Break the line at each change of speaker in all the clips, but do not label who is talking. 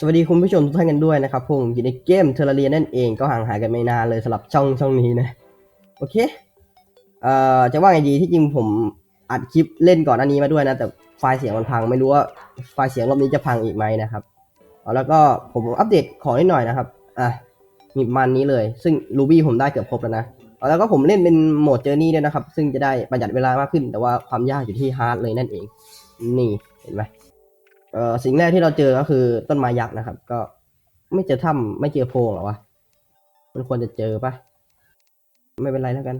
สวัสดีคุณผู้ชมทุกท่านกันด้วยนะครับผมอยู่ในเกมเทอร์เรียนั่นเองก็ห่างหายกันไม่นานเลยสำหรับช่องช่องนี้นะ โอเค เอ่อจะว่าไงดีที่จริงผมอัดคลิปเล่นก่อนอันนี้มาด้วยนะ แต่ไฟล์เสียงมันพังไม่รู้ว่าไฟล์เสียงรอบนี้จะพังอีกไหมนะครับแล้วก็ผมอัปเดตของนิดหน่อยนะครับอะมีมาณนี้เลย ซึ่ง Ruby ผมได้เกือบครบแล้วนะแล้วก็ผมเล่นเป็นโหมดเจอร์นี่ด้วยนะครับ ซึ่งจะได้ประหยัดเวลามากขึ้น แต่ว่าความยากอยู่ที่ฮาร์ดเลยนั่นเอง นี่เห็นไหม อ่อสิ่งแรกที่เราเจอก็คือต้นไม้ยักษ์นะครับ ก็ไม่เจอถ้ำไม่เจอโพรงหรอวะมันควรจะเจอปะไม่เป็นไรแล้วกัน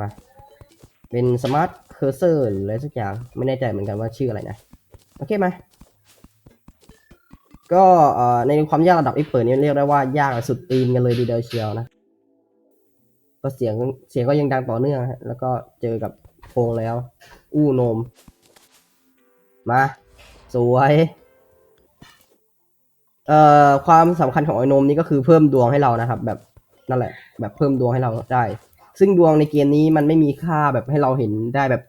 มา เป็นสมาร์ทเคอร์เซอร์หรืออะไรสักอย่างไม่แน่ใจเหมือนกันว่าชื่ออะไรนะ โอเคไหมก็ในความยากระดับ e เปิดนี่เรียกได้ว่ายากสุดตีนกันเลยดีเดียวเชียวนะก็เสียงเสียงก็ยังดังต่อเนื่องแล้วก็เจอกับโพงแล้ว อู้โนม มา สวย เอ่อความสำคัญของไอ้นมนี่ก็คือเพิ่มดวงให้เรานะครับ แบบนั่นแหละ แบบเพิ่มดวงให้เราได้ ซึ่งดวงในเกมนี้มันไม่มีค่าแบบให้เราเห็นได้แบบ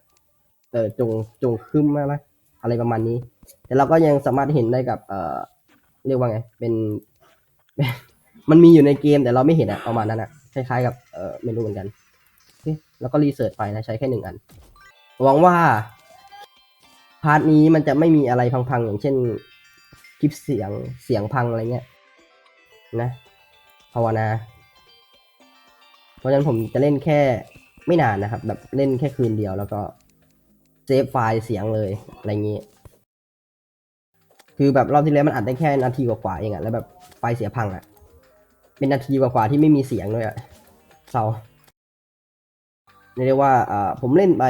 เออจงจงขึ้นมาไหมอะไรประมาณนี้ แต่เราก็ยังสามารถเห็นได้กับ เอ่อเรียกว่าไง เป็น มันมีอยู่ในเกมแต่เราไม่เห็นอะประมาณนั้นอะคล้ายๆกับเออไม่รู้เหมือนกันแล้วก็รีเสิร์ชไปนะใช้แค่หนึ่งอันหวังว่า พาร์ทนี้มันจะไม่มีอะไรพังๆ อย่างเช่น คลิปเสียงเสียงพังอะไรเงี้ยนะภาวนา เพราะฉะนั้นผมจะเล่นแค่ไม่นานนะครับ แบบเล่นแค่คืนเดียวแล้วก็เซฟไฟล์เสียงเลยอะไรเงี้ยคือแบบรอบที่แล้วมันอัดได้แค่นาทีกว่าๆเองอะแล้วแบบไฟเสียพังอะเป็นนาทีกว่าๆที่ไม่มีเสียงด้วยอะเศร้าเรียกได้ว่าอ่าผมเล่นไป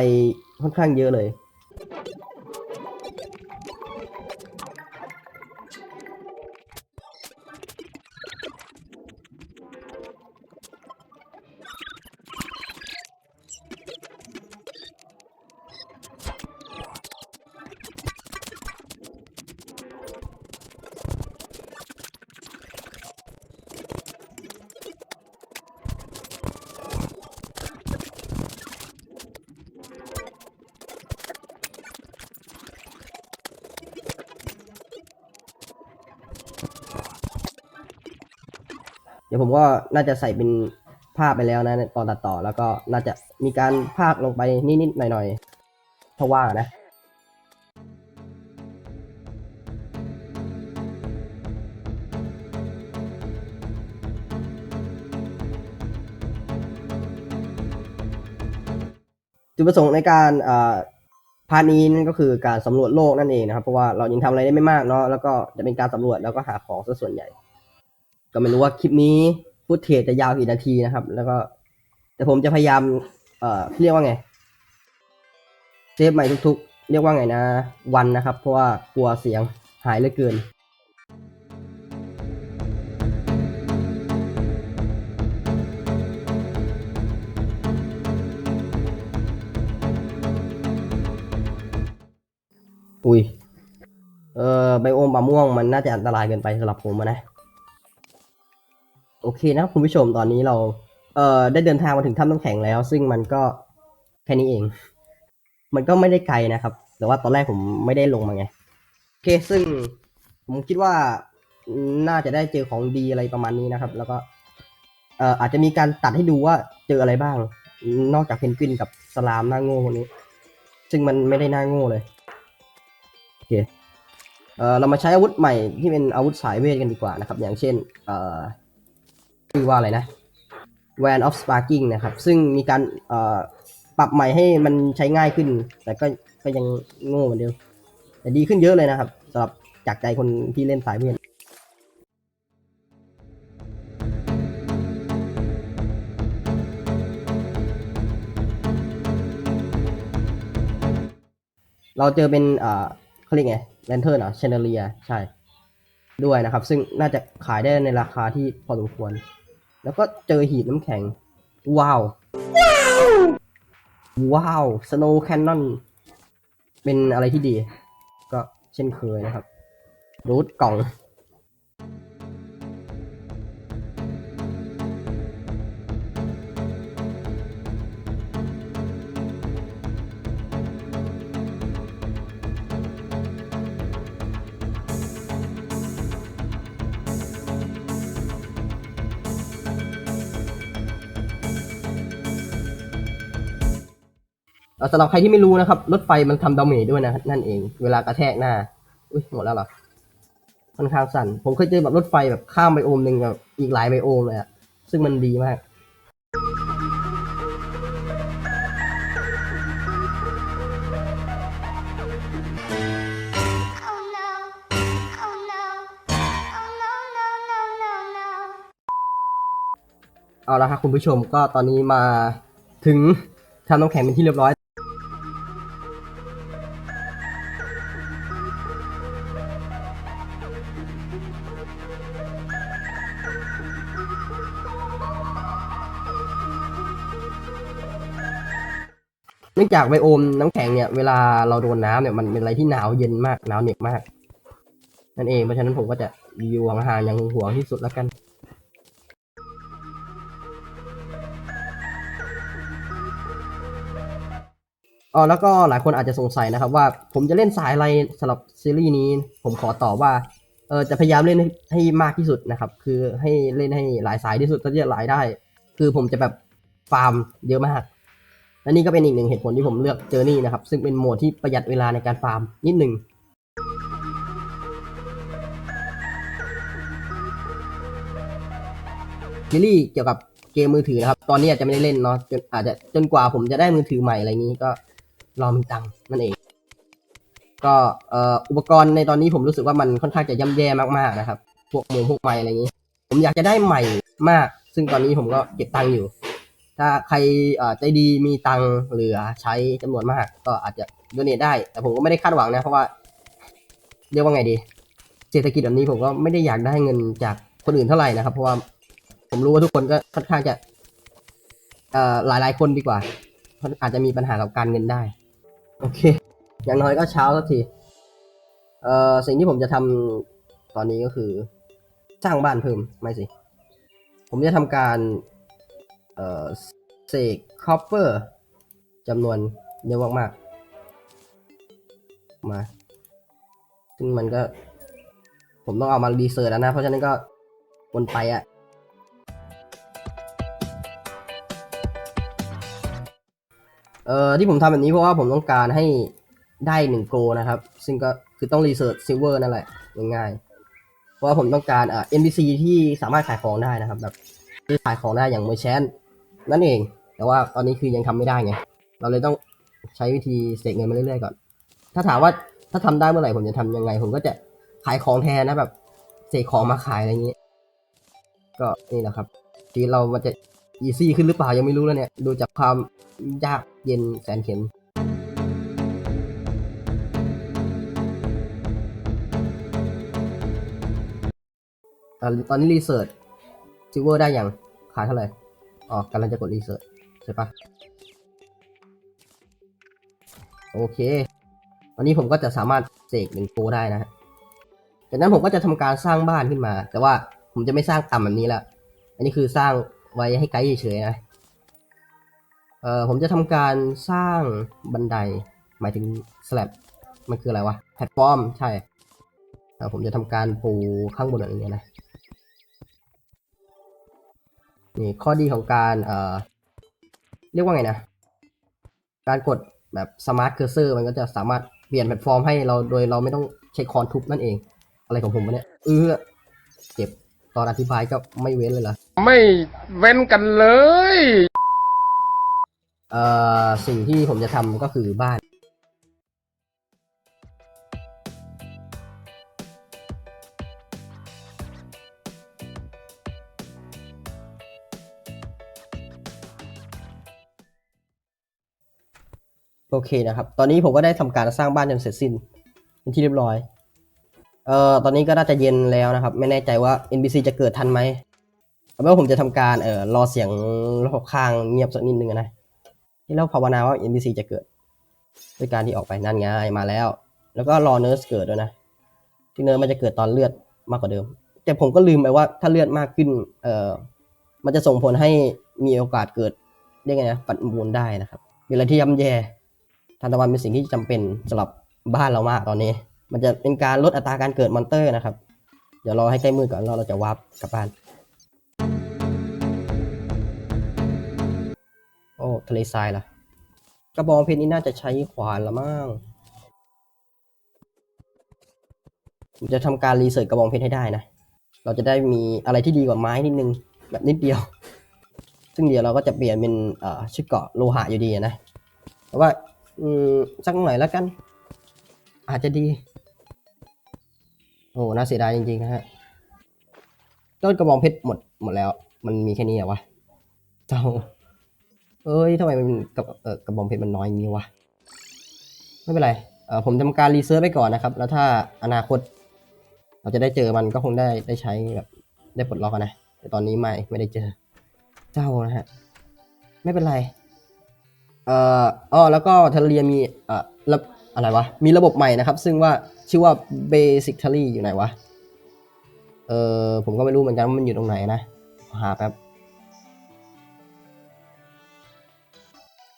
ค่อนข้างเยอะเลย ดี๋ยวผมก็น่าจะใส่เป็นภาพไปแล้วนะตอนตัดต่อแล้วก็น่าจะมีการภาคลงไปนิดๆหน่อยๆถ้าว่านะจุดประสงค์ในการอ่าพาร์ทนี้นั่นก็คือการสำรวจโลกนั่นเองนะครับ เพราะว่าเรายังทำอะไรได้ไม่มากเนาะแล้วก็จะเป็นการสำรวจแล้วก็หาของซะส่วนใหญ่ ก็ไม่รู้ว่าคลิปนี้ฟุตเทจจะยาวกี่นาทีนะครับ แล้วก็ แต่ผมจะพยายาม เอ่อเรียกว่าไงเซฟใหม่ทุกๆ เรียกว่าไงนะ วันนะครับ เพราะว่ากลัวเสียงหายเหลือเกินอุ้ย เออไบโอมป่าม่วงมันน่าจะอันตรายเกินไปสำหรับผมนะ โอเคนะครับคุณผู้ชมตอนนี้เราเอ่อได้เดินทางมาถึงถ้ำน้ำแข็งแล้ว ซึ่งมันก็แค่นี้เอง มันก็ไม่ได้ไกลนะครับ แต่ว่าตอนแรกผมไม่ได้ลงมาไงโอเคซึ่งผมคิดว่าน่าจะได้เจอของดีอะไรประมาณนี้นะครับ แล้วก็เอ่ออาจจะมีการตัดให้ดูว่าเจออะไรบ้าง นอกจากเพนกวินกับสลามหน้าโง่คนนี้ ซึ่งมันไม่ได้หน้าโง่เลยโอเคเอ่อเรามาใช้อาวุธใหม่ที่เป็นอาวุธสายเวทกันดีกว่านะครับ อย่างเช่น เอ่อ ชื่อว่าอะไรนะ Van of Sparking นะครับ ซึ่งมีการเอ่อปรับใหม่ให้มันใช้ง่ายขึ้น แต่ก็ก็ยังโง่เหมือนเดิมแต่ดีขึ้นเยอะเลยนะครับสำหรับจากใจคนที่เล่นสายเวทเราเจอเป็นเอ่อเขาเรียกไงแลนเทอร์นเหรอเชนเดเลียใช่ ด้วยนะครับ ซึ่งน่าจะขายได้ในราคาที่พอสมควร แล้วก็เจอหีบน้ำแข็ง ว้าว ว้าวสโนว์แคนนอนเป็นอะไรที่ดี ก็เช่นเคยนะครับรูทกล่อง สำหรับใครที่ไม่รู้นะครับ รถไฟมันทำดาเมจด้วยนะนั่นเอง เวลากระแทกหน้า อุ้ยหมดแล้วเหรอ ค่อนข้างสั่น ผมเคยเจอแบบรถไฟแบบข้ามไบโอมหนึ่งกับอีกหลายไบโอมเลยอะซึ่งมันดีมากเอาละครับคุณผู้ชมก็ตอนนี้มาถึงทำน้ำแข็งเป็นที่เรียบร้อย เนื่องจากไบโอมน้ำแข็งเนี่ยเวลาเราโดนน้ำเนี่ยมันเป็นอะไรที่หนาวเย็นมากหนาวเหน็บมาก นั่นเองเพราะฉะนั้นผมก็จะอยู่ห่างๆอย่างห่วงที่สุดแล้วกัน อ๋อแล้วก็หลายคนอาจจะสงสัยนะครับ ว่าผมจะเล่นสายอะไรสำหรับซีรีส์นี้ ผมขอตอบว่าเออจะพยายามเล่นให้ให้มากที่สุดนะครับ คือให้เล่นให้หลายสายที่สุดเท่าที่จะหลายได้ คือผมจะแบบฟาร์มเยอะมาก และนี่ก็เป็นอีกหนึ่งเหตุผลที่ผมเลือกเจอร์นี่นะครับ ซึ่งเป็นโหมดที่ประหยัดเวลาในการฟาร์มนิดหนึ่งซีรีส์เกี่ยวกับเกมมือถือนะครับ ตอนนี้อาจจะไม่ได้เล่นเนาะจนอาจจะจนกว่าผมจะได้มือถือใหม่อะไรนี้ก็รอมีตังค์นั่นเอง ก็อุปกรณ์ในตอนนี้ผมรู้สึกว่ามันค่อนข้างจะย่ำแย่มากๆนะครับ พวกมือพวกไม้อะไรอย่างนี้ ผมอยากจะได้ใหม่มาก ซึ่งตอนนี้ผมก็เก็บตังค์อยู่ ถ้าใครใจดีมีตังเหลือใช้จำนวนมาก ก็อาจจะโดเนทได้ แต่ผมก็ไม่ได้คาดหวังนะ เพราะว่า เรียกว่าไงดี เศรษฐกิจแบบนี้ผมก็ไม่ได้อยากได้เงินจากคนอื่นเท่าไหร่นะครับ เพราะว่าผมรู้ว่าทุกคนก็ค่อนข้างจะเอ่อหลายหลายคนดีกว่าอาจจะมีปัญหากับการเงินได้ โอเค อย่างน้อยก็เช้าสักทีเอ่อสิ่งที่ผมจะทำตอนนี้ก็คือ สร้างบ้านเพิ่มไม่สิ ผมจะทำการ เอ่อเสกคอปเปอร์จำนวนเยอะมากๆ มา ซึ่งมันก็ ผมต้องเอามารีเสิร์ชแล้วนะ เพราะฉะนั้นก็วนไปอะเอ่อที่ผมทำแบบนี้เพราะว่าผมต้องการให้ได้หนึ่งโกนะครับ ซึ่งก็คือต้องรีเสิร์ชซิลเวอร์นั่นแหละง่ายๆเพราะว่าผมต้องการเอ่อ NPC ที่สามารถขายของได้นะครับแบบที่ขายของได้อย่างเมอร์แชน นั่นเอง แต่ว่าตอนนี้คือยังทำไม่ได้ไง เราเลยต้องใช้วิธีเสกเงินมาเรื่อยๆก่อน ถ้าถามว่าถ้าทำได้เมื่อไหร่ผมจะทำยังไง ผมก็จะขายของแทนนะแบบเสกของมาขายอะไรอย่างนี้ ก็นี่แหละครับชีวิตเรามันจะอีซี่ขึ้นหรือเปล่ายังไม่รู้แล้วเนี่ย ดูจากความยากเย็นแสนเข็นตอนนี้รีเสิร์ชซิเวอร์ได้ยังขายเท่าไหร่ อ๋อกำลังจะกดรีเสิร์ชใช่ปะโอเค วันนี้ผมก็จะสามารถเสกหนึ่งโกได้นะฮะจากนั้นผมก็จะทำการสร้างบ้านขึ้นมา แต่ว่าผมจะไม่สร้างต่ำแบบนี้ละ อันนี้คือสร้างไว้ให้ไกด์เฉยๆนะ เอ่อผมจะทำการสร้างบันได หมายถึงสแลบมันคืออะไรวะ แพลตฟอร์ม ใช่เอ่อผมจะทำการปูข้างบนแบบนี้นะ นี่ข้อดีของการเอ่อเรียกว่าไงนะ การกดแบบสมาร์ทเคอร์เซอร์มันก็จะสามารถเปลี่ยนแพลตฟอร์มให้เราโดยเราไม่ต้องใช้คอนทุบนั่นเอง อะไรของผมวะเนี่ยเออเจ็บตอนอธิบายก็ไม่เว้นเลยเหรอ
ไม่เว้นกันเลย
เอ่อสิ่งที่ผมจะทำก็คือบ้าน โอเคนะครับ ตอนนี้ผมก็ได้ทำการสร้างบ้านจนเสร็จสิ้นเป็นที่เรียบร้อย เอ่อ ตอนนี้ก็น่าจะเย็นแล้วนะครับ ไม่แน่ใจว่า NPC จะเกิดทันไหมเอาเป็นว่าผมจะทำการ เอ่อ รอเสียงรอบข้างเงียบสักนิดนึงนะที่เราภาวนาว่า NPC จะเกิด ด้วยการที่ออกไปนั่นไงมาแล้ว แล้วก็รอเนิร์สเกิดด้วยนะ ที่เนิร์สมันจะเกิดตอนเลือดมากกว่าเดิม แต่ผมก็ลืมไปว่าถ้าเลือดมากขึ้น เอ่อ มันจะส่งผลให้มีโอกาสเกิดได้ไงนะปัดมูลได้นะครับเป็นอะไรที่ย่ำแย่านตะวันเป็นสิ่งที่จำเป็นสำหรับบ้านเรามากตอนนี้ มันจะเป็นการลดอัตราการเกิดมอนเตอร์นะครับ เดี๋ยวรอให้ใกล้มืดก่อนแล้วเราจะวาร์ปกลับบ้าน โอ้ทะเลทรายล่ะ กระบองเพชรนี่น่าจะใช้ขวานละมั้งผมจะทำการรีเสิร์ชกระบองเพชรให้ได้นะ เราจะได้มีอะไรที่ดีกว่าไม้นิดนึงแบบนิดเดียว ซึ่งเดี๋ยวเราก็จะเปลี่ยนเป็นชุดเกาะโลหะอยู่ดีอะนะแต่ว่า อืมสักหน่อยแล้วกัน อาจจะดี โอ้น่าเสียดายจริงๆนะฮะต้นกระบองเพชรหมดหมดแล้ว มันมีแค่นี้เหรอวะเจ้า เอ้ยทำไมมันกระเออกระบองเพชรมันน้อยอย่างนี้วะไม่เป็นไรเออผมทำการรีเสิร์ชไปก่อนนะครับ แล้วถ้าอนาคต เราจะได้เจอมันก็คงได้ได้ใช้แบบได้ปลดล็อกนะแต่ตอนนี้ไม่ไม่ได้เจอ เจ้านะฮะ ไม่เป็นไร เอ่ออ๋อแล้วก็เทเรียมีเอ่อระอะไรวะ มีระบบใหม่นะครับ ซึ่งว่าชื่อว่า Basically อยู่ไหนวะ เออผมก็ไม่รู้เหมือนกันว่ามันอยู่ตรงไหนนะ หาแป๊บ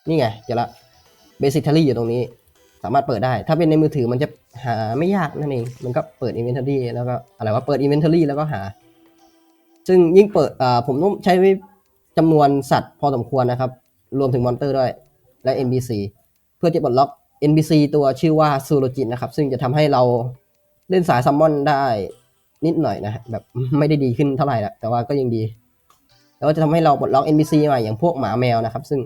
นี่ไงเจอละ Basically อยู่ตรงนี้ สามารถเปิดได้ ถ้าเป็นในมือถือมันจะหาไม่ยากนั่นเอง มันก็เปิด Inventory แล้วก็อะไรวะ เปิด Inventory แล้วก็หา ซึ่งยิ่งเปิดอ่าผมต้องใช้จำนวนสัตว์พอสมควรนะครับ รวมถึงมอนเตอร์ด้วย และ NPC เพื่อจะปลดล็อก NPC ตัวชื่อว่าซูโรจินนะครับ ซึ่งจะทำให้เราเล่นสายซัมมอนได้นิดหน่อยนะแบบไม่ได้ดีขึ้นเท่าไหร่ละแต่ว่าก็ยังดี แล้วก็จะทำให้เราปลดล็อก NPC ใหม่อย่างพวกหมาแมวนะครับ ซึ่ง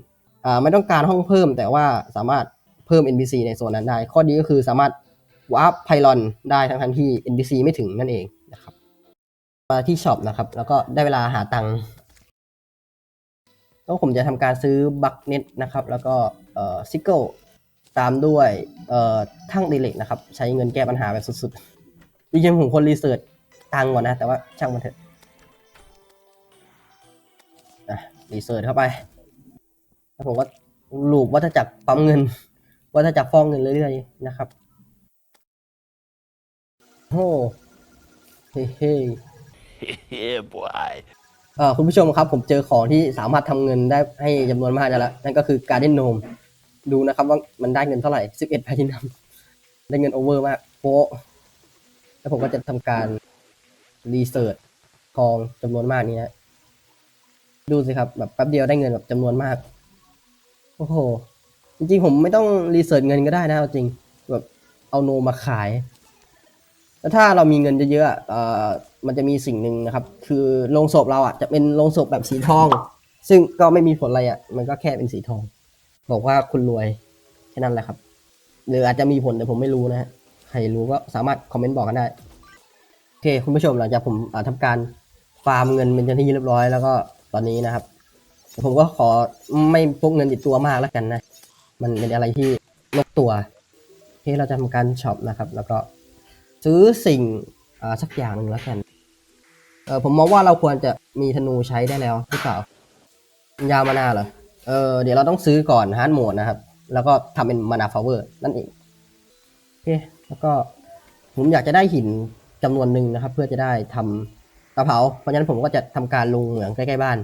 ไม่ต้องการห้องเพิ่ม แต่ว่าสามารถเพิ่ม NPC ในโซนนั้นได้ ข้อดีก็คือสามารถวาร์ปไพลอนได้ทั้งทันที่ NPC ไม่ถึงนั่นเองนะครับมาที่ช็อปนะครับ แล้วก็ได้เวลาหาตังค์ ก็ผมจะทำการซื้อบัคเน็ตนะครับ แล้วก็ซิกเกิลตามด้วยทั้งดีเล็กนะครับ ใช้เงินแก้ปัญหาแบบสุดๆจริงๆผมควรรีเสิร์ชตังก่อนนะ แต่ว่าช่างมันเถอะรีเสิร์ชเข้าไป แล้วผมก็ลูปวัฏจักรปั๊มเงิน วัฏจักรฟองเงินเรื่อยๆนะครับโอ้เฮ้เฮ้
yeah, boy.
เออคุณผู้ชมครับผมเจอของที่สามารถทำเงินได้ให้จำนวนมากแล้วนั่นก็คือการเด้นโนมดูนะครับว่ามันได้เงินเท่าไหร่11แพทินัมได้เงินโอเวอร์มากโป๊ะแล้วผมก็จะทำการรีเสิร์ชทองจำนวนมากนี้นะดูสิครับแบบแป๊บเดียวได้เงินแบบจำนวนมากโอ้โหจริงๆผมไม่ต้องรีเสิร์ชเงินก็ได้นะจริงแบบเอาโนมมาขาย แล้วถ้าเรามีเงินเยอะๆอะเอ่อมันจะมีสิ่งหนึ่งนะครับ คือโรงศพเราอะจะเป็นโรงศพแบบสีทอง ซึ่งก็ไม่มีผลอะไรอะ มันก็แค่เป็นสีทอง บอกว่าคุณรวยแค่นั้นแหละครับ หรืออาจจะมีผลแต่ผมไม่รู้นะฮะใครรู้ก็สามารถคอมเมนต์บอกกันได้โอเคคุณผู้ชมหลังจากผมอ่าทำการฟาร์มเงินเป็นที่เรียบร้อยแล้วก็ตอนนี้นะครับ ผมก็ขอไม่พกเงินติดตัวมากแล้วกันนะ มันเป็นอะไรที่ลกตัวโอเคเราจะทำการช็อปนะครับ แล้วก็ ซื้อสิ่งสักอย่างหนึ่งแล้วกันเออผมมองว่าเราควรจะมีธนูใช้ได้แล้วหรือเปล่ายาวมานาเหรอเออเดี๋ยวเราต้องซื้อก่อนฮาร์ดโหมดนะครับ แล้วก็ทำเป็นมานาฟลาเวอร์นั่นเองโอเคแล้วก็ผมอยากจะได้หินจำนวนหนึ่งนะครับ เพื่อจะได้ทำกระเผาเพราะฉะนั้นผมก็จะทำการลงเหมืองใกล้ๆบ้าน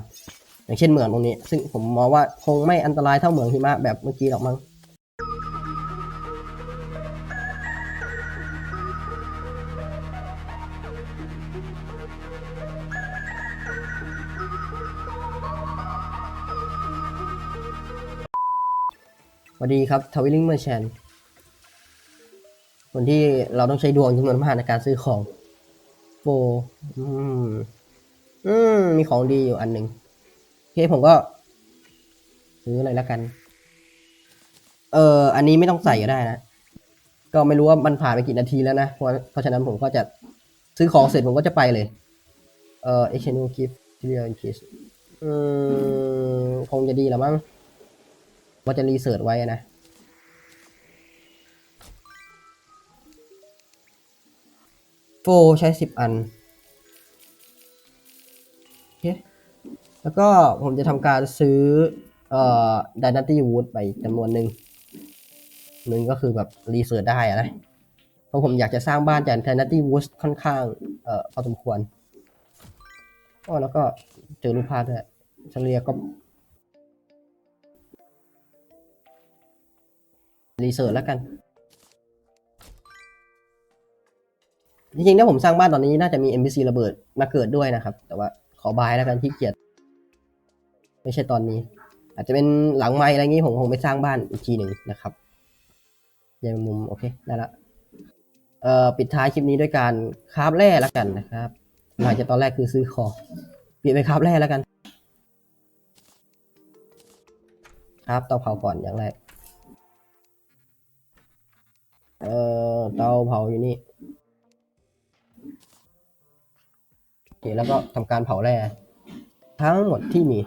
อย่างเช่นเหมืองตรงนี้ ซึ่งผมมองว่าคงไม่อันตรายเท่าเหมืองหิมะแบบเมื่อกี้หรอกมั้ง สวัสดีครับทวิลลิงเมอร์แชนคนที่เราต้องใช้ดวงจำนวนมากในการซื้อของโฟอืม อืม มีของดีอยู่อันหนึ่งโอเคผมก็ ซื้ออะไรแล้วกัน เออ อันนี้ไม่ต้องใส่ก็ได้นะ ก็ไม่รู้ว่ามันผ่านไปกี่นาทีแล้วนะ เพราะเพราะฉะนั้นผมก็จะซื้อของเสร็จผมก็จะไปเลย เออ exchange gift material in case อืม คงจะดีแล้วมั้ง ว่าจะรีเสิร์ชไว้นะโฟใช้สิบอันโอเคแล้วก็ผมจะทำการซื้อเอ่อ Dynasty Wood ไปจำนวนหนึ่งหนึ่งก็คือแบบรีเสิร์ชได้อะนะเพราะผมอยากจะสร้างบ้านจาก Dynasty Wood ค่อนข้างเอ่อพอสมควรอ๋อแล้วก็เจอรูปภาพด้วยเฉลี่ยก็ รีเสิร์ชแล้วกันจริงๆถ้าผมสร้างบ้านตอนนี้น่าจะมี NPC ระเบิดมาเกิดด้วยนะครับ แต่ว่าขอบายแล้วกันที่เกียจไม่ใช่ตอนนี้ อาจจะเป็นหลังไม้อะไรงี้ผมคงไปสร้างบ้านอีกทีหนึ่งนะครับยังมุมโอเคได้ละเอ่อปิดท้ายคลิปนี้ด้วยการคราฟแร่แล้วกันนะครับหลังจากตอนแรกคือซื้อของเปลี่ยนไปคราฟแร่แล้วกัน ครับเตาเผาก่อนอย่างแรก เอ่อเตาเผาอยู่นี่โอเคแล้วก็ทำการเผาแร่ทั้งหมดที่มี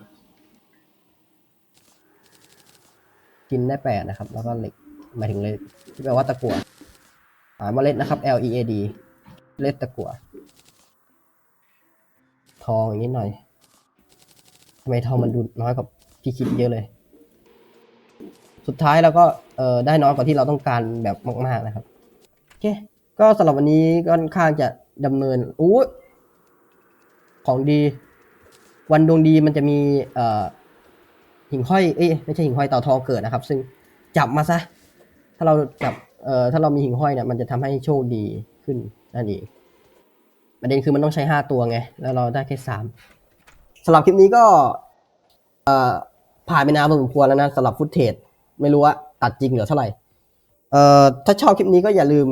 กินได้แปดนะครับ แล้วก็เหล็กหมายถึงเลยที่แปลว่าตะกั่วอ่าเมล็ดนะครับ L E A D เล็ดตะกั่วทองอีกนิดหน่อยทำไมทองมันดูน้อยกว่าที่คิดเยอะเลย สุดท้ายเราก็เออได้น้อยกว่าที่เราต้องการแบบมาก ๆนะครับโอเคก็สำหรับวันนี้ก็ค่อนข้างจะดำเนินอู้ของดี วันดวงดีมันจะมีเอ่อหิ่งห้อยเอ้ยไม่ใช่หิ่งห้อยเต่าทองเกิดนะครับ ซึ่งจับมาซะ ถ้าเราจับเอ่อถ้าเรามีหิ่งห้อยเนี่ยมันจะทำให้โชคดีขึ้นนั่นเองประเด็นคือมันต้องใช้ห้าตัวไง แล้วเราได้แค่สามสำหรับคลิปนี้ก็เอ่อผ่านไปนานพอสมควรแล้วนะสำหรับฟุตเทจ ไม่รู้ว่าตัดจริงเหลือเท่าไหร่เอ่อถ้าชอบคลิปนี้ก็อย่าลืม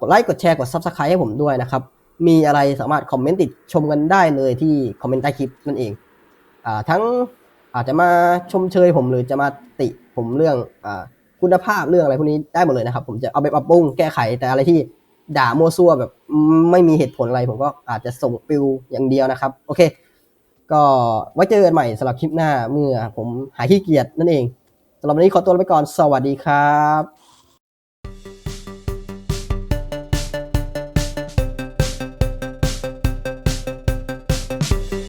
กดไลค์กดแชร์กด Subscribe ให้ผมด้วยนะครับ มีอะไรสามารถคอมเมนต์ติดชมกันได้เลยที่คอมเมนต์ใต้คลิปนั่นเองอ่าทั้งอาจจะมาชมเชยผมหรือจะมาติผมเรื่องอคุณภาพเรื่องอะไรพวกนี้ได้หมดเลยนะครับ ผมจะเอาไปปรับปรุงแก้ไขแต่อะไรที่ด่ามั่วซั่วแบบไม่มีเหตุผลอะไร ผมก็อาจจะส่งปิวอย่างเดียวนะครับ โอเค ก็ไว้เจอกันใหม่สำหรับคลิปหน้าเมื่อผมหายขี้เกียจนั่นเอง สำหรับวันนี้ขอตัวลาไปก่อน สวัสดีครับ